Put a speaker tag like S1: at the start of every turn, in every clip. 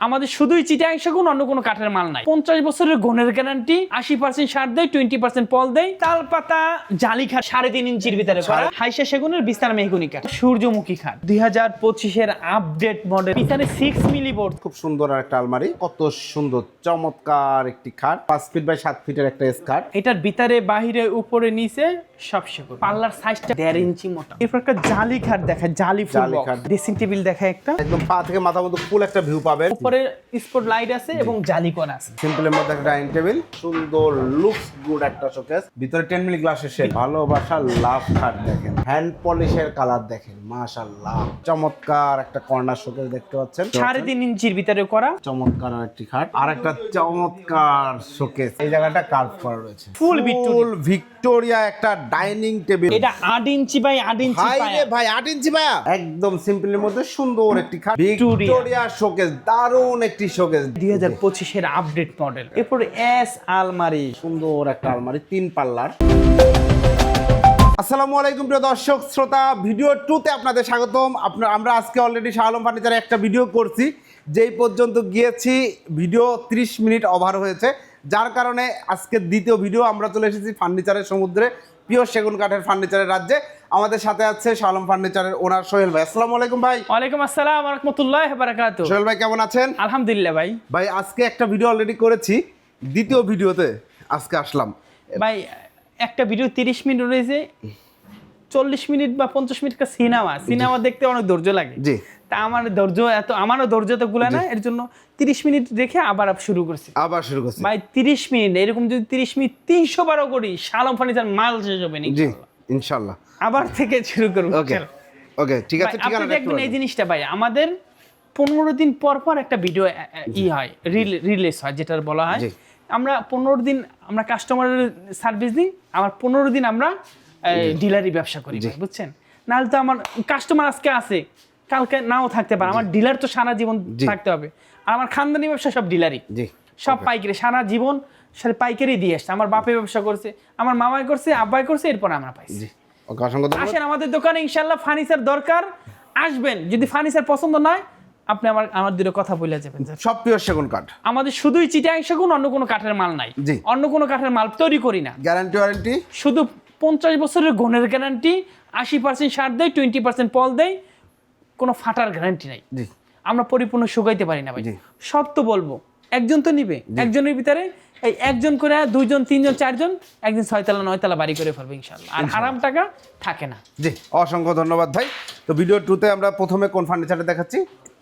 S1: আমাদের শুধুই চিটাং সেগুন অন্য কোনো কাঠের মাল নাই। পঞ্চাশ বছরের গুণের গ্যারান্টি আশি পার্সেন্ট সার দেয় টোয়েন্টি পার্সেন্ট পল দেয়। তাল পাতা জালি খাট সাড়ে তিন ইঞ্চির ভিতরে করা হাইসা সেগুনের বিস্তার মেহগুনি কাঠ সূর্যমুখী খাট। দুই হাজার পঁচিশের আপডেট মডেল পিছনে সিক্স মিলি বোর্ড
S2: খুব সুন্দর একটা আলমারি কত সুন্দর চমৎকার একটি খাট পাঁচ ফিট বাই সাত ফিটের একটা স্কার্ট
S1: এটার ভিতরে বাহিরে উপরে নিচে সব সেগুন। পাল্লার সাইজটা দেড় ইঞ্চি মোটা। এরপর একটা জালি খাট দেখা জালি
S2: জালি খাট।
S1: ড্রেসিং টেবিল দেখা একটা।
S2: একদম পা থেকে মাথা মতো ফুল একটা ভিউ পাবেন।
S1: উপরে স্পট লাইট আছে এবং জালি করা আছে।
S2: সিম্পলের মধ্যে একটা ডাইনিং টেবিল সুন্দর লুকস গুড একটা শোকেস ভিতরে টেন মিলি গ্লাসের শেড ভালোবাসা লাভ খাট দেখেন। হ্যান্ড পলিশের কালার দেখেন মাশাআল্লাহ। চমৎকার একটা কর্নার শোকেস দেখতে পাচ্ছেন।
S1: সাড়ে তিন ইঞ্চির ভিতরে করা।
S2: চমৎকার একটি খাট আর একটা চমৎকার শোকেস এই জায়গাটা কার্ভ করা রয়েছে।
S1: ফুল।
S2: ফুল ভিক্টোরিয়া একটা ডাইনিং টেবিল।
S1: এটা আট ইঞ্চি বাই আট ইঞ্চি
S2: ভাই রে ভাই আট ইঞ্চি ভাইয়া একদম সিম্পলের মধ্যে সুন্দর একটি খাট। ভিক্টোরিয়া। শোকেস দারুণ একটি শোকেস।
S1: দুই হাজার পঁচিশের আপডেট মডেল। এরপরে এস আলমারি
S2: সুন্দর একটা আলমারি তিন পাল্লার। আসসালামু আলাইকুম প্রিয় দর্শক শ্রোতা ভিডিও টুতে আপনাদের স্বাগতম। আপনার আমরা আজকে অলরেডি শাহ আলম ফার্নিচারে একটা ভিডিও করছি। যেই পর্যন্ত গিয়েছি ভিডিও 30 মিনিট ওভার হয়েছে। যার কারণে আজকের দ্বিতীয় ভিডিও আমরা চলে এসেছি ফার্নিচারের সমুদ্রে পিওর সেগুন কাঠের ফার্নিচারের রাজ্যে। আমাদের সাথে আছে শাহ আলম ফার্নিচারের ওনার সোহেল ভাই। আসসালামু আলাইকুম ভাই।
S1: ওয়ালাইকুম আসসালাম রহমতুল্লাহ বারাকাতু
S2: সোহেল ভাই কেমন আছেন?
S1: আলহামদুলিল্লাহ ভাই।
S2: ভাই আজকে একটা ভিডিও অলরেডি করেছি। দ্বিতীয় ভিডিওতে আজকে আসলাম।
S1: ভাই একটা ভিডিও তিরিশ মিনিট রয়েছে। চল্লিশ মিনিট বা পঞ্চাশ মিনিট কা সিনেমা সিনেমা দেখতে অনেক ধৈর্য লাগে।
S2: জি।
S1: তা আমার ধৈর্য এত আমারও ধৈর্য তো গুলা না এর জন্য তিরিশ মিনিট রেখে আবার শুরু করছি।
S2: আবার শুরু করছি।
S1: ভাই তিরিশ মিনিট এরকম যদি তিরিশ মিনিট তিনশো বারো করি শালম ফার্নিচার মাল শেষ হবে না
S2: জি ইনশাল্লাহ।
S1: আবার থেকে শুরু করব
S2: ওকে ওকে ঠিক আছে
S1: আপনি
S2: ঠিকানা
S1: দেখবেন এই জিনিসটা ভাই আমাদের পনেরো দিন পর পর একটা ভিডিও ই হয় রিলিজ হয় যেটা বলা হয়। আমরা পনেরো দিন আমরা কাস্টমারের সার্ভিস দিই আমার পনেরো দিন আমরা ডিলারি ব্যবসা করি বুঝছেন? নাহলে তো আমার কাস্টমার আজকে আছে কালকে নাও থাকতে পারে আমার ডিলার তো সারা জীবন থাকতে হবে। আর আমার খানদানি ব্যবসা সব ডিলারি
S2: জি
S1: সব পাইকারি সারা জীবন সারা পাইকারি দিয়ে আসছে। আমার বাপে ব্যবসা করছে আমার মামাই করছে আব্বাই করছে এরপর আমরা পাইছি।
S2: জি
S1: আসেন আমাদের দোকানে ইনশাল্লাহ ফার্নিচার দরকার আসবেন। যদি ফার্নিচার পছন্দ নয় আপনি আমার আমার দুটো কথা বলে যাবেন।
S2: সব পিওর সেগুন কাঠ।
S1: আমাদের শুধুই চিটাং সেগুন অন্য কোনো কাঠের মাল নাই। অন্য কোনো কাঠের মাল তৈরি করি না।
S2: গ্যারান্টি ওয়ারেন্টি
S1: শুধু পঞ্চাশ বছরের গুণের গ্যারান্টি আশি পার্সেন্ট সার দেয় টোয়েন্টি পার্সেন্ট পল দেয় কোনো ফাটার গ্যারান্টি নাই।
S2: জি।
S1: আমরা পরিপূর্ণ শুকাইতে পারি না ভাই। সত্য বলব একজন তো নিবে। একজনের ভিতরে এই একজন করে দুইজন তিনজন চারজন একদিন ছয়তলা নয়তলা বাড়ি করে ফেলবে ইনশাল্লাহ আর আরাম টাকা থাকে না।
S2: জি অসংখ্য ধন্যবাদ ভাই। তো ভিডিও টুতে আমরা প্রথমে কোন ফার্নিচারটা দেখাচ্ছি?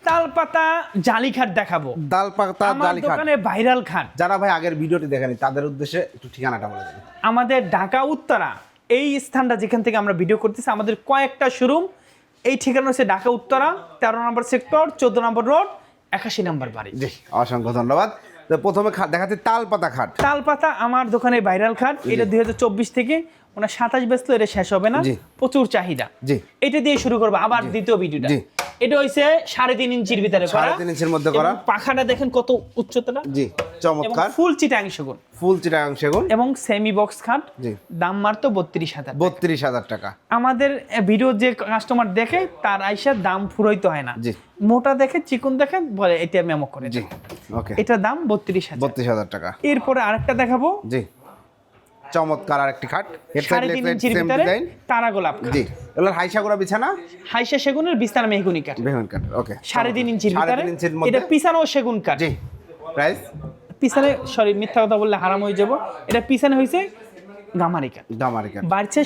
S1: তাল পাতা জালি খাট দেখাবো।
S2: দাল পাতা
S1: আমার
S2: জালি খাট
S1: দোকানে ভাইরাল খাট।
S2: যারা ভাই আগের ভিডিওটি দেখেনি তাদের উদ্দেশ্যে একটু ঠিকানাটা বলে দেবেন
S1: আমাদের ঢাকা উত্তরা এই স্থানটা যেখান থেকে আমরা ভিডিও করতেছি আমাদের কয়েকটা শোরুম এই ঠিকানা হচ্ছে ঢাকা উত্তরা তেরো নম্বর সেক্টর চোদ্দ নম্বর রোড একাশি নম্বর বাড়ি।
S2: জি অসংখ্য ধন্যবাদ। প্রথমে খাট দেখাচ্ছি তাল পাতা খাট।
S1: তাল পাতা আমার দোকানে ভাইরাল খাট এটা দুই হাজার চব্বিশ থেকে ওনার সাতাশ ব্যস্ত এটা শেষ হবে না। প্রচুর চাহিদা।
S2: জি।
S1: এটা দিয়ে শুরু করব আবার দ্বিতীয় ভিডিওটা। এটা হইছে সাড়ে তিন ইঞ্চির ভিতরে
S2: সাড়ে তিন ইঞ্চির মধ্যে করা।
S1: পাখাটা দেখেন কত উচ্চতাটা
S2: জি চমৎকার।
S1: ফুল চিটাং সেগুন।
S2: ফুল চিটাগাং সেগুন।
S1: এবং সেমি বক্স খাট।
S2: জি।
S1: দাম মারতো বত্রিশ হাজার
S2: বত্রিশ হাজার টাকা।
S1: আমাদের ভিডিও যে কাস্টমার দেখে তার আইসা দাম ফুরইতে হয় না।
S2: জি।
S1: মোটা দেখে চিকন দেখে বলে এটা মেমো করে
S2: জি। ওকে।
S1: এটার দাম বত্রিশ হাজার।
S2: বত্রিশ হাজার টাকা।
S1: এরপরে আরেকটা দেখাবো।
S2: জি। চমৎকার আর একটি খাট
S1: সাড়ে তিন
S2: সাইড
S1: ইঞ্চির ভিতরে তারা গোলাপ
S2: জি। এগুলোর হাইসাগুড়া বিছানা?
S1: হাইসা সেগুনের বিস্তার মেহগুনি কাঠ।
S2: মেহগুনি কাঠ ওকে
S1: সাড়ে তিন ইঞ্চির ভিতরে। এটা পিছানো সেগুন কাঠ।
S2: জি। প্রাইস
S1: পিছনে সরি মিথ্যা কথা বললে হারাম হয়ে যাব। এটা পিছনে হয়েছে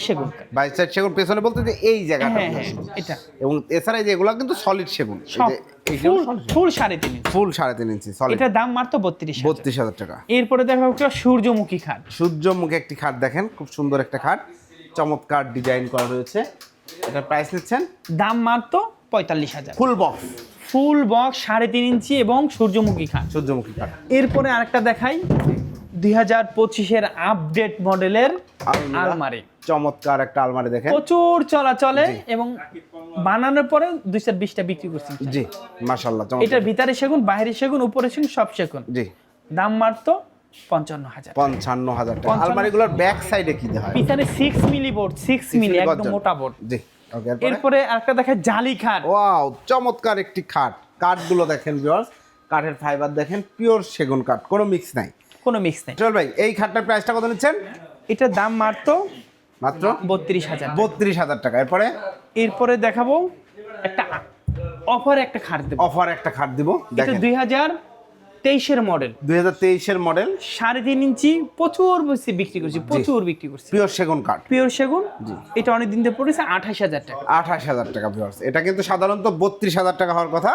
S1: সেগুন।
S2: সাইড সেগুন পেছনে বলতে যে এই জায়গাটা
S1: হ্যাঁ হ্যাঁ এটা।
S2: এবং এছাড়া এই যে এগুলো কিন্তু সলিড সেগুন।
S1: ফুল সাড়ে তিন ইঞ্চি।
S2: ফুল সাড়ে তিন ইঞ্চি সলিড
S1: এটার দাম বত্রিশ
S2: বত্রিশ হাজার টাকা।
S1: এরপরে দেখা হচ্ছে সূর্যমুখী খাট।
S2: সূর্যমুখী একটি খাট দেখেন খুব সুন্দর একটা খাট। চমৎকার ডিজাইন করা রয়েছে। এটা প্রাইস নিচ্ছেন?
S1: দাম মাত্র পঁয়তাল্লিশ হাজার।
S2: ফুল বক্স
S1: ফুল বক্স সাড়ে তিন ইঞ্চি এবং সূর্যমুখী খাট।
S2: সূর্যমুখী খাট।
S1: এরপরে আরেকটা দেখাই। দুই হাজার পঁচিশের আপডেট মডেলের
S2: আলমারি। চমৎকার একটা আলমারি দেখেন।
S1: প্রচুর চলাচলে এবং বানানোর পরে দুই চার বিশটা বিক্রি করছি
S2: জি মাশাল্লাহ
S1: এটার ভিতরে সেগুন বাইরে সেগুন উপরে সেগুন সব সেগুন।
S2: জি।
S1: দাম মাত্র পঞ্চান্ন হাজার
S2: পঞ্চান্ন হাজার টাকা। আলমারিগুলোর ব্যাক সাইডে কি দেওয়া হয়?
S1: পিছনে six milli board six milli একদম মোটা বোর্ড
S2: জি এরপরে?
S1: আরেকটা দেখায় জালি খাট।
S2: ওয়াও চমৎকার একটি খাট। কাঠগুলো দেখেন ভিউয়ার্স কাঠের ফাইবার দেখেন পিওর সেগুন কাঠ কোনো মিক্স নাই।
S1: কোনো মিক্স নেই।
S2: চল ভাই এই খাটটার প্রাইসটা কত নিচ্ছেন?
S1: এটার দাম মাত্র
S2: মাত্র?
S1: বত্রিশ হাজার
S2: বত্রিশ হাজার টাকা। এরপরে?
S1: এরপরে দেখাবো একটা অফার একটা খাট দেবো।
S2: অফার একটা খাট দিব।
S1: এটা
S2: দেখেন।
S1: দুই হাজার তেইশের মডেল
S2: দুই হাজার তেইশের মডেল
S1: সাড়ে তিন ইঞ্চি প্রচুর বেশি বিক্রি করছি প্রচুর বিক্রি করছি।
S2: পিওর সেগুন কাঠ।
S1: পিওর সেগুন। এটা অনেক দিন ধরে পড়েছে আঠাশ হাজার টাকা।
S2: আঠাশ হাজার টাকা ভিউয়ার্স এটা কিন্তু সাধারণত বত্রিশ হাজার টাকা হওয়ার কথা।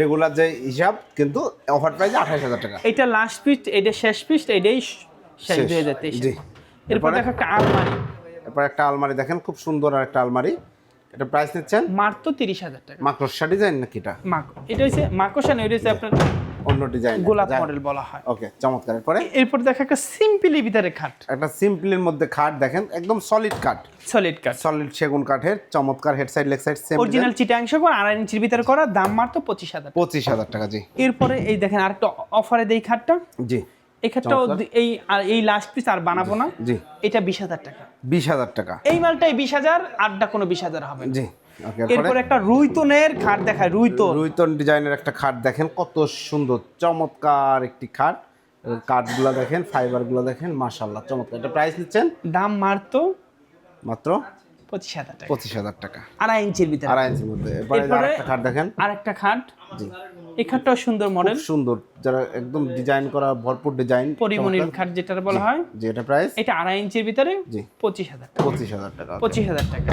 S2: রেগুলার যে হিসাব কিন্তু অফার প্রাইস আঠাশ হাজার টাকা।
S1: এটা লাস্ট পিস এটা শেষ পিস এটাই শেষ। দুই হাজার তেইশ এরপর
S2: এরপরে?
S1: দেখো একটা আলমারি।
S2: এরপর একটা আলমারি দেখেন খুব সুন্দর আর একটা আলমারি। এটা প্রাইস নিচ্ছেন?
S1: মাত্র তিরিশ হাজার টাকা।
S2: মাকড়সা ডিজাইন নাকি এটা?
S1: মাকো এটা হচ্ছে মাকড়সা নয় এটা হচ্ছে আপনার
S2: অন্য ডিজাইন
S1: গোলাপ মডেল বলা হয়।
S2: ওকে চমৎকার। এরপরে?
S1: এরপর দেখো একটা সিম্পলি ভিতরে খাট।
S2: একটা সিম্পলের মধ্যে খাট দেখেন একদম সলিড কাঠ
S1: সলিড কাট
S2: সলিড সেগুন কাঠের চমৎকার head side leg side same
S1: original চিটাংশ করে আড়াই ইঞ্চির ভিতরে করা দাম মাত্র পঁচিশ হাজার
S2: পঁচিশ হাজার টাকা জি।
S1: এরপরে এই দেখেন আরেকটা অফারে দেই খাটটা।
S2: জি
S1: এই খাটটাও এই আর এই লাস্ট পিস আর বানাবো না।
S2: জি
S1: এটা বিশ হাজার টাকা।
S2: বিশ হাজার টাকা।
S1: এই মালটাই বিশ হাজার আটটা কোনো বিশ হাজার হবে।
S2: জি।
S1: এরপরে একটা রুইতনের খাট দেখায় রুইতন।
S2: রুইতন ডিজাইনের একটা খাট দেখেন কত সুন্দর চমৎকার একটি খাট। কাঠগুলো দেখেন ফাইবারগুলো দেখেন মাশাল্লাহ চমৎকার। এটা প্রাইস নিচ্ছেন?
S1: দাম মারতো
S2: মাত্র?
S1: পঁচিশ হাজার টাকা।
S2: পঁচিশ হাজার টাকা।
S1: আড়াই ইঞ্চির ভিতরে।
S2: আড়াই ইঞ্চির মধ্যে। এরপরে খাট দেখেন।
S1: আরেকটা খাট।
S2: জি।
S1: এই খাটটাও সুন্দর মডেল
S2: সুন্দর। যারা একদম ডিজাইন করা ভরপুর ডিজাইন
S1: খাট যেটা বলা হয়।
S2: যে এটা প্রাইস
S1: এটা আড়াই ইঞ্চির ভিতরে
S2: জি।
S1: পঁচিশ হাজার টাকা।
S2: পঁচিশ হাজার টাকা
S1: পঁচিশ হাজার টাকা।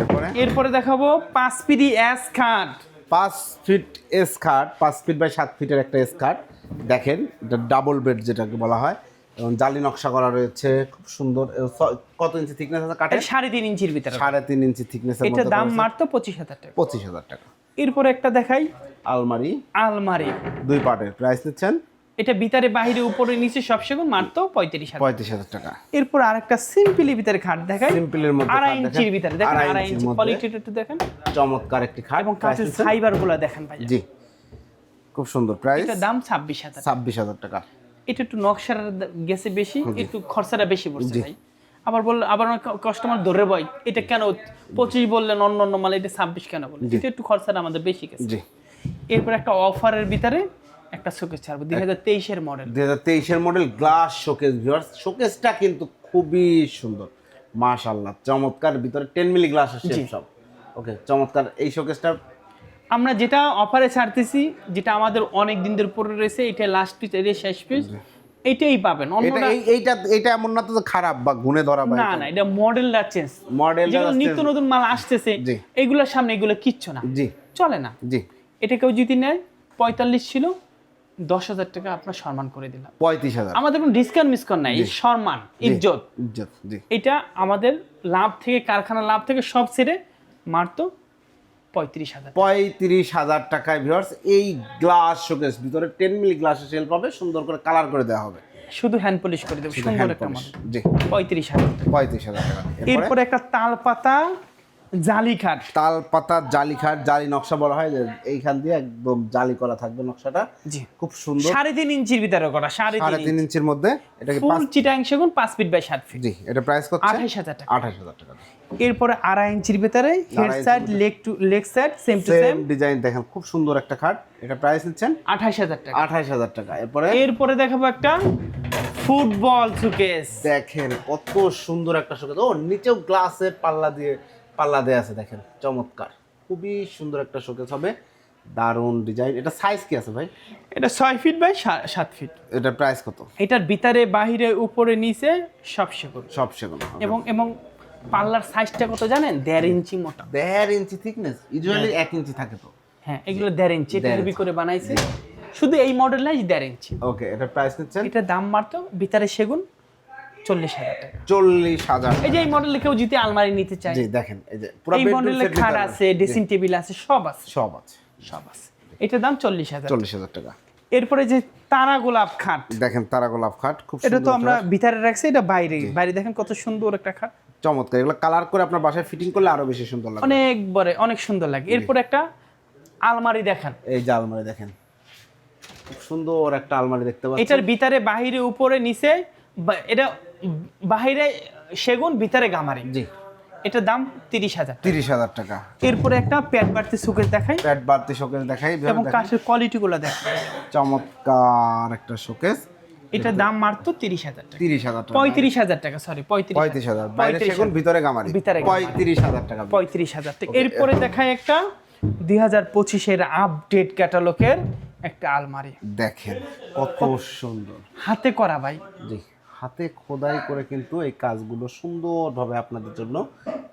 S2: এরপরে?
S1: এরপরে দেখাবো পাঁচ পিডি এস খাট।
S2: পাঁচ ফিট এস খাট পাঁচ ফিট বাই সাত ফিটের একটা এস খাট। দেখেন এটা ডাবল বেড যেটাকে বলা হয়। এবং জালি নকশা করা রয়েছে খুব সুন্দর। কত ইঞ্চি থিকনেস আছে কাঠের?
S1: সাড়ে তিন ইঞ্চির ভিতরে।
S2: সাড়ে তিন ইঞ্চি থিকনেসের
S1: এটা দাম মাত্র পঁচিশ হাজার টাকা।
S2: পঁচিশ হাজার টাকা।
S1: এরপরে একটা দেখাই।
S2: আলমারি।
S1: আলমারি।
S2: দুই পার্টের প্রাইস নিচ্ছেন।
S1: এটা ভিতরে বাহিরে উপরে নিচে সব সেগুন মাত্র পঁয়ত্রিশ হাজার।
S2: পঁয়ত্রিশ হাজার টাকা।
S1: এরপর আরেকটা সিম্পলি ভিতরে খাট দেখাই।
S2: সিম্পলের মধ্যে
S1: আড়াই ইঞ্চির ভিতরে। দেখেন
S2: আড়াই
S1: ইঞ্চি কোয়ালিটিটা একটু দেখেন।
S2: চমৎকার একটি খাট।
S1: এবং
S2: প্রাইস
S1: ফাইবারগুলো দেখেন ভাই
S2: জি। খুব সুন্দর। প্রাইস
S1: এটা দাম ছাব্বিশ হাজার।
S2: ছাব্বিশ হাজার টাকা।
S1: এটা একটু নকশার গেছে বেশি একটু খরচাটা বেশি পড়ছে ভাই। আবার বললে আবার কাস্টমার ধরে বই এটা কেন পঁচিশ বললেন অন্য অন্য মাল এটা ছাব্বিশ কেন বললেন? এটা একটু খরচাটা আমাদের বেশি গেছে। এরপর একটা অফারের ভিতরে একটা শোকেস ছাড়বো দুই হাজার তেইশের মডেল
S2: দুই হাজার তেইশের মডেল গ্লাস শোকেস শোকেসটা কিন্তু খুবই সুন্দর। মাশাল্লাহ চমৎকার ভিতরে টেন মিলি গ্লাস আছে সব। ওকে চমৎকার এই শোকেসটা
S1: আমরা যেটা অফারে ছাড়তেছি যেটা আমাদের অনেক দিন ধরে পরে রয়েছে এটা লাস্ট পিস এটা শেষ পিস এটাই পাবেন।
S2: এটা এইটা এটা এমন না তো খারাপ বা গুনে ধরা
S1: না না এটা মডেলটা চেঞ্জ
S2: মডেল
S1: যেগুলো নিত্য নতুন মাল আসতেছে এগুলোর সামনে এগুলো কিচ্ছু না।
S2: জি।
S1: চলে না।
S2: জি।
S1: এটা কেউ যদি নেয় পঁয়তাল্লিশ ছিল দশ হাজার টাকা আপনার সম্মান করে দিলাম।
S2: পঁয়ত্রিশ হাজার।
S1: আমাদের কোনো ডিসকাউন্ট মিসকাউন্ট নাই সম্মান ইজ্জত।
S2: ইজ্জত জি।
S1: এটা আমাদের লাভ থেকে কারখানা লাভ থেকে সব ছেড়ে মারতো পঁয়ত্রিশ হাজার।
S2: পঁয়ত্রিশ হাজার টাকায় ভিউয়ার্স এই গ্লাস শোকেস ভিতরে টেন মিলি গ্লাসের সেল পাবে সুন্দর করে কালার করে দেওয়া হবে।
S1: শুধু হ্যান্ড পলিশ করে দেবো সুন্দর একটা মডেল
S2: জি।
S1: পঁয়ত্রিশ হাজার
S2: পঁয়ত্রিশ হাজার টাকা। এরপরে?
S1: এরপরে একটা তাল পাতা জালি খাট
S2: তাল পাতা জালি খাট জালি নকশা বলা হয় যে এইখান দিয়ে একদম জালি করা থাকবে নকশাটা।
S1: জি।
S2: খুব সুন্দর।
S1: সাড়ে তিন ইঞ্চির ভিতরে করা সাড়ে তিন
S2: ইঞ্চির মধ্যে এটাকে
S1: ফুল চিটাং সেগুন পাঁচ ফিট বাই সাত ফিট।
S2: জি এটা প্রাইস কত
S1: আঠাইশ হাজার টাকা।
S2: আঠাশ হাজার টাকা।
S1: এরপরে আড়াই ইঞ্চির ভিতরে head side leg to leg side same to
S2: same design দেখেন খুব সুন্দর একটা খাট। এটা প্রাইস নিচ্ছেন
S1: আঠাইশ হাজার টাকা।
S2: আঠাশ হাজার টাকা। এরপরে?
S1: এরপরে দেখাবো একটা ফুটবল সুকেস
S2: দেখেন কত সুন্দর একটা শোকেস। ও নিচেও গ্লাসের পাল্লা দিয়ে পাল্লা দেয়া আছে দেখেন চমৎকার। খুবই সুন্দর একটা শোকেস হবে। দারুণ ডিজাইন এটা সাইজ কি আছে ভাই?
S1: এটা ছয় ফিট বাই সাত ফিট
S2: এটা প্রাইস কত?
S1: এটার ভিতরে বাহিরে উপরে নিচে সব সেগুন।
S2: সব সেগুন
S1: এবং এবং পাল্লার সাইজটা কত জানেন? দেড় ইঞ্চি মোটা।
S2: দেড় ইঞ্চি থিকনেস ইউজুয়ালি এক ইঞ্চি থাকে তো।
S1: হ্যাঁ এগুলো দেড় ইঞ্চি এটা করে বানাইছে। শুধু এই মডেলটাই দেড় ইঞ্চি।
S2: ওকে এটা প্রাইস নিচ্ছেন?
S1: এটার দাম মারতো ভিতরে সেগুন চল্লিশ হাজার টাকা।
S2: চল্লিশ হাজার
S1: এই যে এই মডেলে কেউ যদি আলমারি নিতে চায়
S2: জি দেখেন এই যে পুরো
S1: এই মডেলে খাট আছে ড্রেসিং টেবিল আছে সব আছে।
S2: সব আছে।
S1: সব আছে। এটার দাম চল্লিশ হাজার।
S2: চল্লিশ হাজার টাকা।
S1: এরপরে যে তারা গোলাপ খাট
S2: দেখেন তারা গোলাপ খাট খুব
S1: এটা তো আমরা ভিতরে রাখছি এটা বাইরে। বাইরে দেখেন কত সুন্দর একটা খাট।
S2: চমৎকার এগুলো কালার করে আপনার বাসায় ফিটিং করলে আরও বেশি সুন্দর লাগবে।
S1: অনেক বড় অনেক সুন্দর লাগে। এরপর একটা আলমারি দেখান।
S2: এই যে আলমারি দেখেন। খুব সুন্দর একটা আলমারি দেখতে পাচ্ছেন।
S1: এটার ভিতরে বাহিরে উপরে নিচে এটা বাহিরে সেগুন ভিতরে গামারি
S2: জি।
S1: এটার দাম তিরিশ হাজার
S2: তিরিশ হাজার টাকা।
S1: এরপরে একটা প্যাট বাড়তি সুকেস দেখাই।
S2: প্যাট বাড়তি শোকেস দেখাই
S1: এবং কাঠের কোয়ালিটিগুলো দেখাই।
S2: চমৎকার একটা শোকেস।
S1: এটার দাম মাত্র তিরিশ হাজার টাকা।
S2: তিরিশ হাজার টাকা।
S1: পঁয়ত্রিশ হাজার টাকা সরি পঁয়ত্রিশ
S2: পঁয়ত্রিশ হাজার। বাইরে সেগুন ভিতরে গামারি
S1: ভিতরে।
S2: পঁয়ত্রিশ হাজার টাকা।
S1: পঁয়ত্রিশ হাজার টাকা। এরপরে দেখায় একটা দুই হাজার পঁচিশের আপডেট ক্যাটালগের একটা আলমারি।
S2: দেখেন কত সুন্দর।
S1: হাতে করা ভাই।
S2: জি। হাতে খোদাই করে কিন্তু এই কাজগুলো সুন্দরভাবে আপনাদের জন্য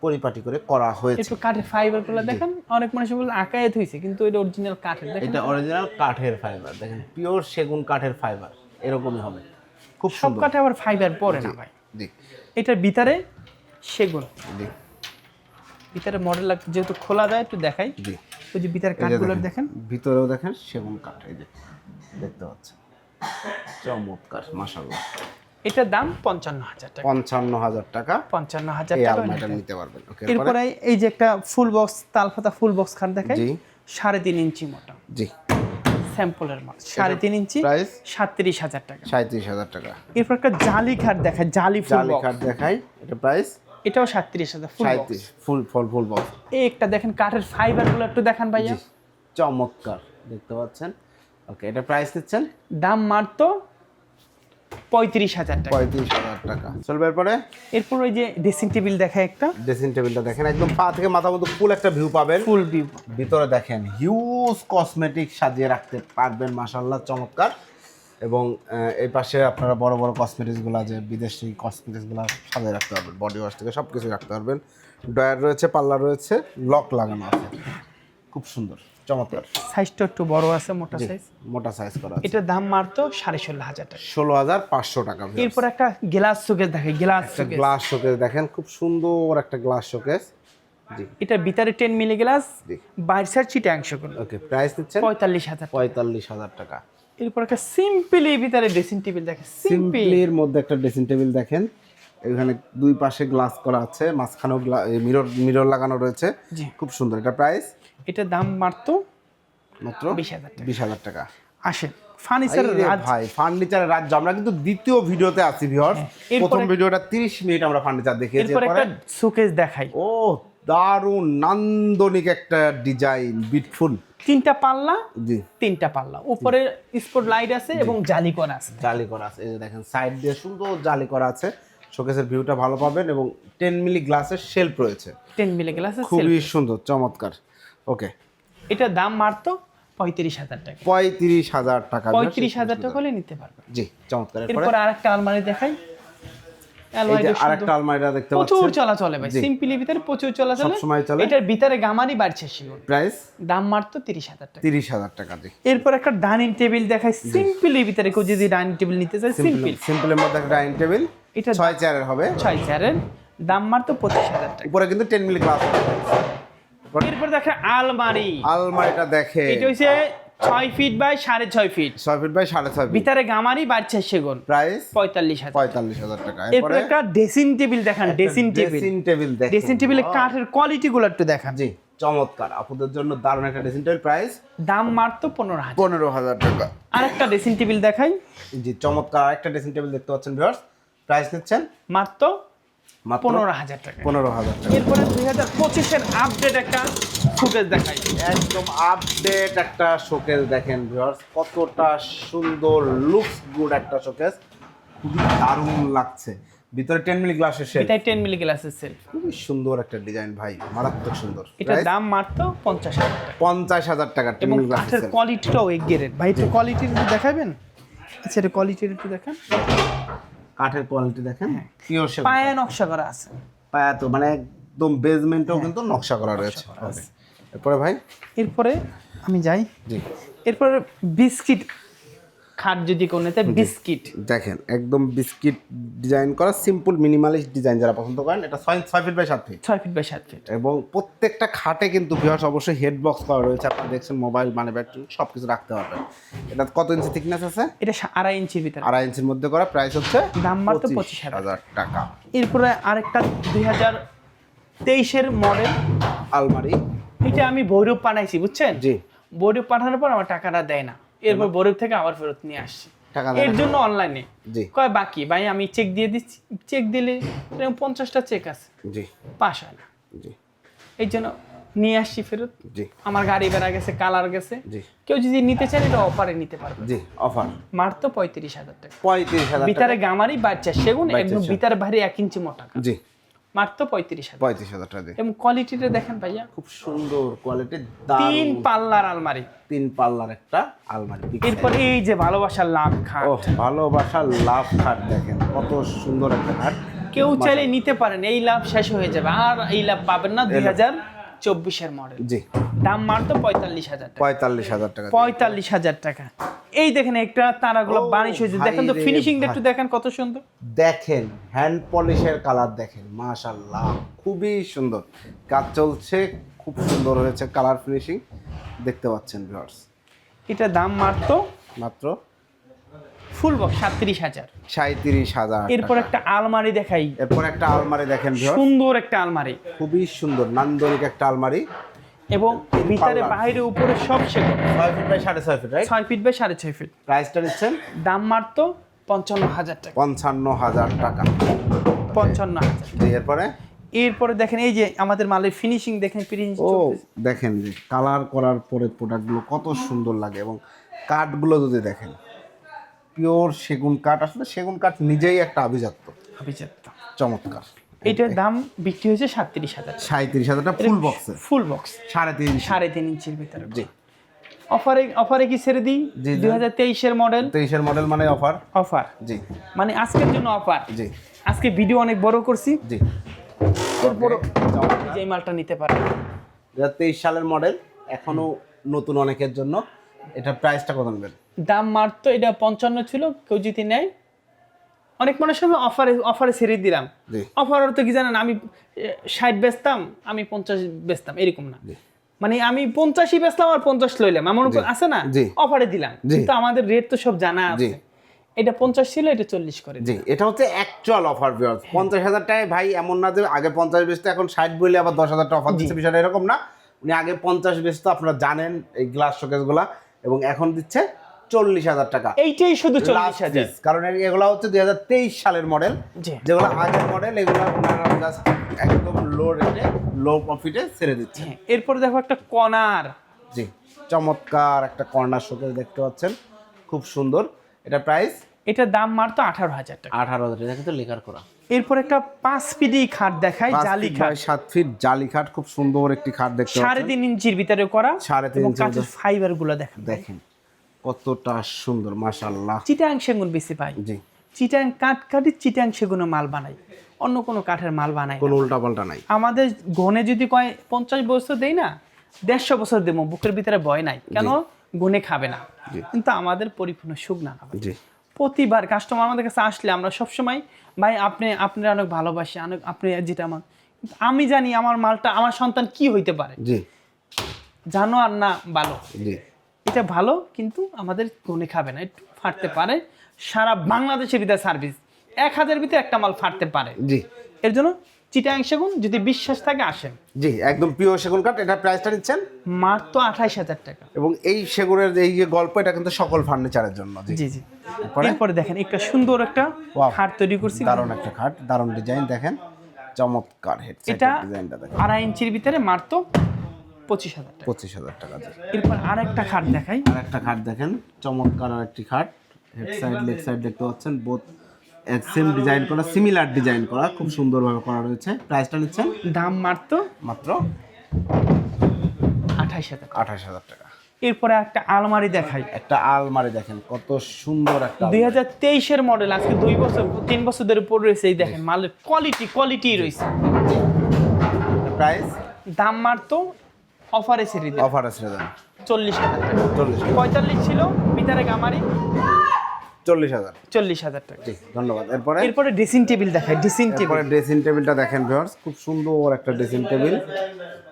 S2: পরিপাটি করে করা হয়েছে।
S1: একটু কাঠের ফাইবারগুলো দেখেন অনেক মানুষ বলে আঁকায় হয়েছে কিন্তু এটা অরিজিনাল কাঠের দেখেন।
S2: এটা অরিজিনাল কাঠের ফাইবার দেখেন পিওর সেগুন কাঠের ফাইবার এরকমই হবে। খুব
S1: সব কাঠে আবার ফাইবার পড়ে না ভাই। এটার ভিতরে সেগুন। ভিতরে মডেল যেহেতু খোলা যায় একটু দেখাই। ওই যে ভিতরে কাঠগুলো দেখেন।
S2: ভিতরেও দেখেন সেগুন কাঠ এই যে দেখতে পাচ্ছেন। চমৎকার মাশাআল্লাহ।
S1: এটার দাম? পঞ্চান্ন হাজার টাকা।
S2: পঞ্চান্ন হাজার টাকা।
S1: পঞ্চান্ন হাজার
S2: এই
S1: টাকা
S2: আলমারিটা নিতে পারবেন ওকে
S1: এরপরে? এই যে একটা ফুল বক্স তালপাতা ফুল বক্স খাট দেখাই।
S2: জি।
S1: সাড়ে তিন ইঞ্চি মোটা।
S2: জি।
S1: স্যাম্পলের মাল সাড়ে তিন ইঞ্চি
S2: প্রাইস?
S1: সাতত্রিশ হাজার টাকা।
S2: সাঁত্রিশ হাজার টাকা।
S1: এরপর একটা জালি খাট দেখায় জালি ফুল
S2: জালি কাঠ দেখাই এটা প্রাইস?
S1: এটাও সাতত্রিশ হাজার ফুল বক্স।
S2: সাঁত্রিশ ফুল ফুল ফুল বক্স।
S1: এই একটা দেখেন কাঠের ফাইবারগুলো একটু দেখান ভাইয়া।
S2: চমৎকার দেখতে পাচ্ছেন। ওকে এটা প্রাইস দিচ্ছেন?
S1: দাম মারতো পঁয়ত্রিশ হাজার টাকা।
S2: পঁয়ত্রিশ হাজার টাকা। চলবে এরপরে?
S1: এরপর ওই যে ড্রেসিং টেবিল দেখায় একটা।
S2: ড্রেসিং টেবিলটা দেখেন একদম পা থেকে মাথা মতো ফুল একটা ভিউ পাবেন।
S1: ফুল ভিউ
S2: ভিতরে দেখেন হিউজ কসমেটিক সাজিয়ে রাখতে পারবেন মাশাল্লাহ চমৎকার। এবং এই পাশে আপনারা বড় বড় কসমেটিক্সগুলো যে বিদেশি কসমেটিক্সগুলো সাজিয়ে রাখতে পারবেন বডি ওয়াশ থেকে সব কিছু রাখতে পারবেন। ডয়ার রয়েছে পাল্লা রয়েছে লক লাগানো আছে। খুব সুন্দর চমৎকার।
S1: সাইজটা একটু বড় আছে মোটা সাইজ।
S2: মোটা সাইজ করা আছে।
S1: এটার দাম মারতো সাড়ে ষোলো হাজার টাকা।
S2: ষোলো হাজার পাঁচশো টাকা
S1: এরপর একটা গ্লাস শোকেস দেখে গ্লাস
S2: গ্লাস শোকেস দেখেন খুব সুন্দর একটা গ্লাস শোকেস জি।
S1: এটার ভিতরে টেন মিলি গ্লাস
S2: জি।
S1: বাইরের সাইড চিটে অংশ
S2: ওকে প্রাইস দিচ্ছেন?
S1: পঁয়তাল্লিশ হাজার
S2: পঁয়তাল্লিশ হাজার টাকা।
S1: এরপর একটা সিম্পলি ভিতরে ড্রেসিং টেবিল দেখে সিম্পল
S2: সিম্পলির মধ্যে একটা ড্রেসিং টেবিল দেখেন। এখানে দুই পাশে গ্লাস করা আছে মাঝখানেও মিরর মিরর লাগানো রয়েছে।
S1: জি।
S2: খুব সুন্দর এটা প্রাইস
S1: এটার দাম মারতো
S2: মাত্র
S1: বিশ হাজার টাকা।
S2: বিশ হাজার টাকা।
S1: আসেন ফার্নিচার
S2: এই রে ভাই ফার্নিচারের রাজ্য আমরা কিন্তু দ্বিতীয় ভিডিওতে আছি ভিউয়ার্স
S1: হ্যাঁ,
S2: প্রথম ভিডিওটা 30 মিনিট আমরা ফার্নিচার দেখিয়েছি
S1: এরপর একটা শোকেস দেখাই।
S2: ও দারুণ নান্দনিক একটা ডিজাইন বিটফুল
S1: তিনটা পাল্লা
S2: জি।
S1: তিনটা পাল্লা। উপরে স্পট লাইট আছে এবং জালি করা আছে।
S2: জালি করা আছে এই যে দেখেন সাইড দিয়ে সুন্দর জালি করা আছে। শোকেসের ভিউটা ভালো পাবেন এবং টেন মিলি গ্লাসের শেল্ফ রয়েছে।
S1: টেন মিলি গ্লাস
S2: খুবই সুন্দর চমৎকার। ওকে।
S1: এটা দাম মারতো পঁয়ত্রিশ হাজার টাকা।
S2: পঁয়ত্রিশ হাজার টাকা।
S1: পঁয়ত্রিশ হাজার টাকা হলে নিতে পারবে।
S2: জি চমৎকার। এরপর?
S1: আরেকটা আলমারি দেখাই। আলমারিটা
S2: আরেকটা আলমারিটা দেখতে
S1: প্রচুর
S2: পাচ্ছেন।
S1: চলাচলে ভাই। সিম্পলি ভিতরে প্রচুর চলাচলে।
S2: সবসময় চলে।
S1: এটার ভিতরে গামারি বাড়ছে শিওর।
S2: প্রাইস?
S1: দাম মারতো তিরিশ হাজার টাকা।
S2: তিরিশ হাজার টাকা জি।
S1: এরপর একটা ডাইনিং টেবিল দেখাই। সিম্পলি ভিতরে কেউ যদি ডাইনিং টেবিল নিতে চায় সিম্পল
S2: সিম্পলের মধ্যে একটা ডাইনিং টেবিল।
S1: এটা
S2: চেয়ারের হবে।
S1: ছয় চেয়ারের। দাম মারতো পঁচিশ হাজার টাকা।
S2: উপরে কিন্তু মিলি গ্লাস।
S1: এরপর দেখা আলমারি।
S2: আলমারিটা দেখে।
S1: এটা হচ্ছে ছয় ফিট বাই সাড়ে ছয় ফিট।
S2: ছয় ফিট বাই সাড়ে ছয়
S1: ভিতরে গামারি বাড়ছে সেগুন।
S2: প্রাইস?
S1: পঁয়তাল্লিশ হাজার
S2: পঁয়তাল্লিশ হাজার টাকা।
S1: এরপর একটা ড্রেসিং টেবিল দেখান ড্রেসিং টেবিল
S2: ড্রেসিং টেবিল দেখেন
S1: ড্রেসিং টেবিলের কাঠের কোয়ালিটি গুলো একটু দেখান।
S2: জি চমৎকার। আপুদের জন্য দারুণ একটা ড্রেসিং টেবিল প্রাইস
S1: দাম মারতো পনেরো হাজার।
S2: পনেরো হাজার টাকা।
S1: আরেকটা ড্রেসিং টেবিল দেখাই।
S2: জি চমৎকার। আরেকটা ড্রেসিং টেবিল দেখতে পাচ্ছেন ভিউয়ার্স প্রাইস নিচ্ছেন? মাত্র
S1: পনেরো হাজার টাকা।
S2: পনেরো হাজার টাকা।
S1: এরপরে দুই হাজার পঁচিশের আপডেট একটা ফুটেজ দেখাই।
S2: একদম আপডেট একটা শোকেস দেখেন ভিউয়ার্স কতটা সুন্দর লুকস গুড একটা শোকেস খুবই দারুণ লাগছে। ভিতরে টেন মিলি গ্লাসের শেড
S1: এটাই টেন মিলি গ্লাসের সেল
S2: খুবই সুন্দর একটা ডিজাইন ভাই মারাত্মক সুন্দর।
S1: এটার দাম পঞ্চাশ হাজার টাকা।
S2: পঞ্চাশ হাজার টাকা টেন
S1: এবং
S2: মিলি
S1: কাঠের
S2: গ্লাসের
S1: কোয়ালিটিটাও এগিয়ে ভাই একটু কোয়ালিটি দেখাবেন? আচ্ছা এটা কোয়ালিটি একটু দেখান।
S2: কাঠের কোয়ালিটি দেখেন পিওর সেগুন
S1: পায়ে নকশা করা আছে।
S2: পায়া তো মানে একদম বেজমেন্টও কিন্তু নকশা করা রয়েছে। এরপরে ভাই?
S1: এরপরে আমি যাই।
S2: জি।
S1: এরপরে বিস্কিট খাট যদি কোনো বিস্কিট।
S2: দেখেন একদম বিস্কিট ডিজাইন করা সিম্পল মিনিমালিস্ট ডিজাইন যারা পছন্দ করেন এটা ছয় ছয় ফিট বাই সাত ফিট
S1: ছয় ফিট বাই সাত ফিট
S2: এবং প্রত্যেকটা খাটে কিন্তু ভিউয়ার্স অবশ্যই হেড বক্স করা রয়েছে আপনারা দেখছেন মোবাইল মানে ব্যাটারি সব কিছু রাখতে পারবেন। এটা কত ইঞ্চি থিকনেস আছে?
S1: এটা আড়াই ইঞ্চির ভিতরে।
S2: আড়াই ইঞ্চির মধ্যে করা প্রাইস হচ্ছে
S1: দাম মাত্র
S2: পঁচিশ
S1: হাজার।
S2: টাকা।
S1: এরপরে আরেকটা দুই হাজার তেইশের মডেল
S2: আলমারি।
S1: এটা আমি ভৈরব পাঠাইছি বুঝছেন?
S2: জি।
S1: ভৈরব পাঠানোর পর আমার টাকাটা দেয় না। এরপর ভৈরব থেকে আবার ফেরত নিয়ে আসছি। এর জন্য অনলাইনে কয় বাকি? ভাই আমি চেক দিয়ে দিচ্ছি। চেক দিলে এরকম পঞ্চাশটা চেক আছে। পাস হয় না। এই জন্য নিয়ে আসছি ফেরত। আমার গাড়ি বেড়া গেছে কালার গেছে। কেউ যদি নিতে চান এটা অফারে নিতে পারবে।
S2: জি অফার
S1: মার তো পঁয়ত্রিশ হাজার টাকা।
S2: পঁয়ত্রিশ হাজার
S1: ভিতরে গামারি বাচ্চা সেগুন একদম। ভিতরে ভারী এক ইঞ্চি মোটা
S2: জি।
S1: তো পঁয়ত্রিশ হাজার।
S2: পঁয়ত্রিশ হাজার টাকা দিয়ে।
S1: এবং কোয়ালিটিটা দেখেন ভাইয়া
S2: খুব সুন্দর কোয়ালিটি
S1: তিন পাল্লার আলমারি।
S2: তিন পাল্লার একটা আলমারি
S1: এরপর এই যে ভালোবাসার লাভ খাট।
S2: ভালোবাসার লাভ খাট দেখেন কত সুন্দর একটা খাট।
S1: কেউ চাইলে নিতে পারেন এই লাভ শেষ হয়ে যাবে। আর এই লাভ পাবেন না দুই হাজার চব্বিশের মডেল
S2: জি।
S1: দাম মারতো পঁয়তাল্লিশ হাজার
S2: পঁয়তাল্লিশ হাজার টাকা।
S1: পঁয়তাল্লিশ হাজার টাকা। এই দেখেন একটা তারাগুলো বানিশ হয়েছে। দেখেন তো ফিনিশিংটা একটু দেখেন কত সুন্দর।
S2: দেখেন হ্যান্ড পলিশের কালার দেখেন মাশাল্লাহ খুবই সুন্দর। কাজ চলছে খুব সুন্দর হয়েছে কালার ফিনিশিং দেখতে পাচ্ছেন ভিউয়ার্স
S1: এটা দাম মারতো
S2: মাত্র
S1: ফুল বক্স সাতত্রিশ হাজার।
S2: সাঁত্রিশ হাজার
S1: এরপর একটা আলমারি দেখাই।
S2: এরপর একটা আলমারি দেখেন
S1: সুন্দর একটা আলমারি।
S2: খুবই সুন্দর নান্দনিক একটা আলমারি।
S1: এবং ভিতরে বাইরে উপরে সব সেগুন।
S2: ছয় ফিট বাই সাড়ে ছয় ফিট রাইট
S1: ছয় ফিট বাই সাড়ে ছয় ফিট।
S2: প্রাইসটা নিচ্ছেন?
S1: দাম মারতো পঞ্চান্ন হাজার টাকা।
S2: পঞ্চান্ন হাজার টাকা।
S1: পঞ্চান্ন হাজার।
S2: এরপরে?
S1: এরপরে দেখেন এই যে আমাদের মালের ফিনিশিং দেখেন ফিনিশিং
S2: ও দেখেন যে কালার করার পরে প্রোডাক্টগুলো কত সুন্দর লাগে এবং কাঠগুলো যদি দেখেন। পিওর সেগুন কাঠ। আসলে সেগুন কাঠ নিজেই একটা আভিজাত্য। চমৎকার।
S1: এটার দাম বিক্রি হয়েছে সাতত্রিশ হাজার
S2: সাঁত্রিশ হাজারটা ফুল বক্সে
S1: ফুল বক্স
S2: সাড়ে তিন
S1: সাড়ে তিন ইঞ্চির ভিতরে।
S2: জি।
S1: অফারে অফারে কি ছেড়ে দিই। দুই হাজার তেইশের মডেল
S2: তেইশের মডেল মানে অফার।
S1: অফার।
S2: জি।
S1: মানে আজকের জন্য অফার।
S2: জি।
S1: আজকে ভিডিও অনেক বড় করছি।
S2: জি।
S1: এরপর যে মালটা নিতে পারে।
S2: দু হাজার তেইশ সালের মডেল এখনও নতুন অনেকের জন্য। এটা প্রাইসটা কত নেবেন?
S1: দাম মারতো এটা পঞ্চান্ন ছিল কেউ যদি নেয়। অনেক মানুষের সময় অফারে অফারে ছেড়ে দিলাম। অফার অর্থ কি জানেন আমি ষাট বেচতাম আমি পঞ্চাশ বেচতাম এরকম না। মানে আমি পঞ্চাশই বেচলাম আর পঞ্চাশ লইলাম এমন
S2: জি।
S1: আছে না? অফারে দিলাম। কিন্তু আমাদের রেট তো সব জানা আছে। এটা পঞ্চাশ ছিল এটা চল্লিশ করে
S2: জি এটা হচ্ছে অ্যাকচুয়াল অফার পঞ্চাশ হাজার টাকায় ভাই এমন না যে আগে পঞ্চাশ বেচতে এখন ষাট বলে আবার দশ হাজার টাকা অফার দিচ্ছে বিষয়টা এরকম না। উনি আগে পঞ্চাশ বেচতো আপনারা জানেন এই গ্লাস শোকেসগুলা এবং এখন দিচ্ছে চল্লিশ হাজার টাকা।
S1: এইটাই শুধু চল্লিশ হাজার।
S2: কারণ এগুলা হচ্ছে দুই হাজার তেইশ সালের মডেল যেগুলো আগের মডেল এগুলো একদম লো রেটে লো প্রফিটে ছেড়ে দিচ্ছে।
S1: হ্যাঁ, এরপরে দেখো একটা কনার
S2: জি চমৎকার একটা কর্নার শোকেস দেখতে পাচ্ছেন। খুব সুন্দর। এটা প্রাইস
S1: এটার দাম মারতো আঠারো হাজার টাকা।
S2: আঠারো হাজার টাকা কিন্তু লেখার করা।
S1: এরপর একটা পাঁচ পিডি খাট
S2: দেখায়
S1: জালি খাট।
S2: সাত ফিট জালি খাট খুব সুন্দর একটি খাট দেখতে
S1: সাড়ে তিন ইঞ্চির ভিতরে করা
S2: সাড়ে তিন
S1: এবং
S2: ইঞ্চির
S1: ফাইবারগুলো দেখেন।
S2: দেখেন। কতটা সুন্দর মাশাল্লাহ
S1: চিটাং সেগুন বেশি পাই।
S2: জি।
S1: চিটাং কাঠ কাঠি চিটাং সেগুনো মাল বানাই। অন্য কোনো কাঠের মাল বানাই।
S2: কোনো উল্টা পাল্টা নাই।
S1: আমাদের গনে যদি কয় পঞ্চাশ বছর দেই না দেড়শো বছর দেবো বুকের ভিতরে ভয় নাই। কেন? গুনে খাবে না। কিন্তু আমাদের পরিপূর্ণ সুখ না খাবে।
S2: জি।
S1: প্রতিবার কাস্টমার আমাদের কাছে আসলে আমরা সবসময় ভাই আপনি আপনার অনেক ভালোবাসি অনেক আপনি যেটা আমার আমি জানি আমার মালটা আমার সন্তান কি হইতে পারে।
S2: জি।
S1: জানো আর না ভালো
S2: জি।
S1: এটা ভালো কিন্তু আমাদের গুনে খাবে না একটু ফাটতে পারে। সারা বাংলাদেশের ভিতরে সার্ভিস এক হাজার ভিতরে একটা মাল ফাটতে পারে।
S2: জি।
S1: এর জন্য চিটাং সেগুন যদি বিশ্বাস থাকে আসেন।
S2: জি একদম পিওর সেগুন কাঠ এটা প্রাইসটা নিচ্ছেন?
S1: আঠাইশ হাজার টাকা।
S2: এবং এই সেগুনের এই যে গল্প এটা কিন্তু সকল ফার্নিচারের জন্য জি।
S1: জি
S2: এরপরে?
S1: দেখেন একটা সুন্দর একটা. খাট তৈরি করছি।
S2: দারুণ একটা খাট দারুণ ডিজাইন দেখেন। চমৎকার হেড
S1: এটা আড়াই ইঞ্চির ভিতরে মার তো পঁচিশ হাজার টাকা।
S2: পঁচিশ হাজার টাকা
S1: এরপর আর একটা খাট দেখাই।
S2: আর একটা খাট দেখেন চমৎকার আর একটি খাট। হেড সাইড লেগ সাইড দেখতে পাচ্ছেন বোথ সেম ডিজাইন করা সিমিলার ডিজাইন করা খুব সুন্দরভাবে করা রয়েছে। প্রাইসটা নিচ্ছেন?
S1: দাম তো
S2: মাত্র
S1: আঠাইশ হাজার
S2: আঠাশ হাজার টাকা।
S1: এরপরে একটা আলমারি দেখাই।
S2: একটা আলমারি দেখেন কত সুন্দর একটা
S1: দুই হাজার তেইশের মডেল আজকে দুই বছর তিন বছর ধরে পড়ে রয়েছে এই দেখেন মালের কোয়ালিটি কোয়ালিটি রয়েছে।
S2: প্রাইস
S1: দাম মার তো অফারে ছেড়ে দিতে
S2: অফার আছে দেন।
S1: চল্লিশ হাজার টাকা।
S2: চল্লিশ
S1: পঁয়তাল্লিশ ছিল পিতারে গামারি।
S2: চল্লিশ হাজার।
S1: চল্লিশ হাজার টাকা।
S2: জি ধন্যবাদ। এরপরে?
S1: এরপরে ড্রেসিং টেবিল দেখাই ড্রেসিং টেবিল
S2: এরপরে ড্রেসিং টেবিলটা দেখেন ভিউয়ার্স খুব সুন্দর একটা ড্রেসিং টেবিল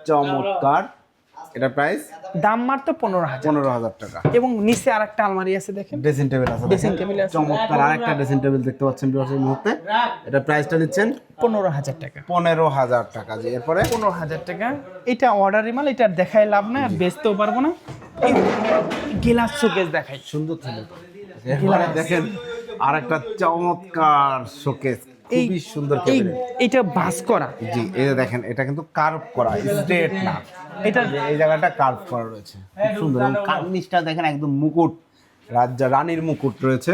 S2: চমৎকার। এটা প্রাইস
S1: দাম তো পনেরো হাজার।
S2: পনেরো হাজার টাকা।
S1: এবং নিচে আর একটা আলমারি আছে দেখেন।
S2: ড্রেসিং টেবিল আছে দেখেন।
S1: table আছে।
S2: চমৎকার আরেকটা ড্রেসিং টেবিল দেখতে পাচ্ছেন এই মুহূর্তে। এটা প্রাইসটা নিচ্ছেন?
S1: পনেরো হাজার টাকা।
S2: পনেরো হাজার টাকা জি। এরপরে?
S1: পনেরো হাজার টাকা। এটা অর্ডারি মাল এটা দেখাই লাভ না আর বেচতেও পারব না। গেলাস শোকেস দেখাই।
S2: সুন্দর তো। এরপরে দেখেন আর একটা চমৎকার শোকেস খুবই সুন্দর।
S1: এটা বাস করা।
S2: জি এই দেখেন এটা কিন্তু কার্ভ করা স্ট্রেট না।
S1: এটা
S2: এই জায়গাটা কার্ভ করা রয়েছে। খুব সুন্দর। এবং কার্নিশটা দেখেন একদম মুকুট রাজা রানীর মুকুট রয়েছে।